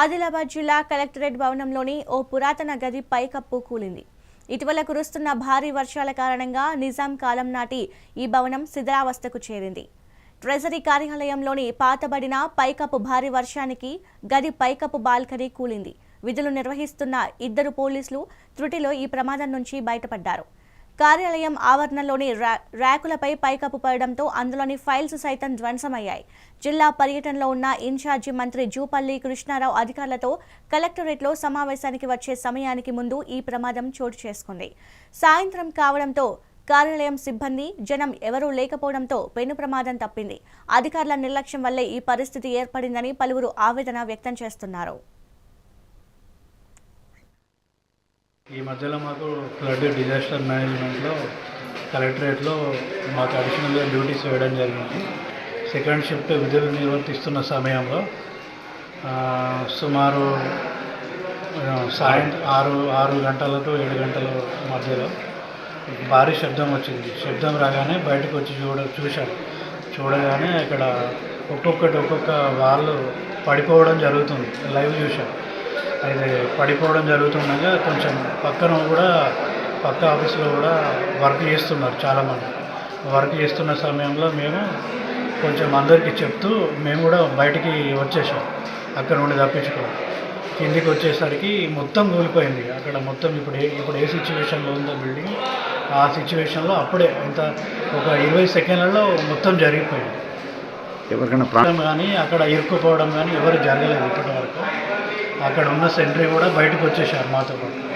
ఆదిలాబాద్ జిల్లా కలెక్టరేట్ భవనంలోని ఓ పురాతన గది పైకప్పు కూలింది. ఇటీవల కురుస్తున్న భారీ వర్షాల కారణంగా నిజాం కాలం నాటి ఈ భవనం శిథిలావస్థకు చేరింది. ట్రెజరీ కార్యాలయంలోని పాతబడిన పైకప్పు భారీ వర్షానికి గది పైకప్పు బాల్కనీ కూలింది. విధులు నిర్వహిస్తున్న ఇద్దరు పోలీసులు త్రుటిలో ఈ ప్రమాదం నుంచి బయటపడ్డారు. కార్యాలయం ఆవరణలోని ర్యాకులపై పైకప్పు పడడంతో అందులోని ఫైల్స్ సైతం ధ్వంసమయ్యాయి. జిల్లా పర్యటనలో ఉన్న ఇన్ఛార్జి మంత్రి జూపల్లి కృష్ణారావు అధికారులతో కలెక్టరేట్లో సమావేశానికి వచ్చే సమయానికి ముందు ఈ ప్రమాదం చోటు చేసుకుంది. సాయంత్రం కావడంతో కార్యాలయం సిబ్బంది జనం ఎవరూ లేకపోవడంతో పెను ప్రమాదం తప్పింది. అధికారుల నిర్లక్ష్యం వల్లే ఈ పరిస్థితి ఏర్పడిందని పలువురు ఆవేదన వ్యక్తం చేస్తున్నారు. ఈ మధ్యలో మాకు ఫ్లడ్ డిజాస్టర్ మేనేజ్మెంట్లో కలెక్టరేట్లో మాకు అడిషనల్గా డ్యూటీస్ వేయడం జరిగింది. సెకండ్ షిఫ్ట్ విధులు నిర్వర్తిస్తున్న సమయంలో సుమారు సాయంత్రం ఆరు ఆరు గంటలకు ఏడు గంటల మధ్యలో భారీ శబ్దం వచ్చింది. శబ్దం రాగానే బయటకు వచ్చి చూడ చూశాను చూడగానే ఇక్కడ ఒక్కొక్కటి ఒక్కొక్క వాళ్ళు పడిపోవడం జరుగుతుంది. లైవ్ చూశాను అయితే పడిపోవడం జరుగుతుండగా కొంచెం పక్కన కూడా పక్క ఆఫీస్లో కూడా వర్క్ చేస్తున్నారు చాలామంది. వర్క్ చేస్తున్న సమయంలో మేము కొంచెం అందరికీ చెప్తూ మేము కూడా బయటికి వచ్చేసాం. అక్కడ నుండి తప్పించుకోవడం కిందికి వచ్చేసరికి మొత్తం కూలిపోయింది. అక్కడ మొత్తం ఇప్పుడు ఏ ఇప్పుడు ఏ సిచ్యువేషన్లో ఉందో బిల్డింగ్ ఆ సిచ్యువేషన్లో అప్పుడే ఎంత ఒక ఇరవై సెకండ్లలో మొత్తం జరిగిపోయింది. ఎవరికైనా ప్రా ప్రాణం కానీ అక్కడ ఇరుక్కుపోవడం కానీ ఎవరు జరగలేదు ఇప్పటి వరకు అక్కడ ఉన్న సెంట్రీ కూడా బయటకు వచ్చేసారు మాతో పాటు.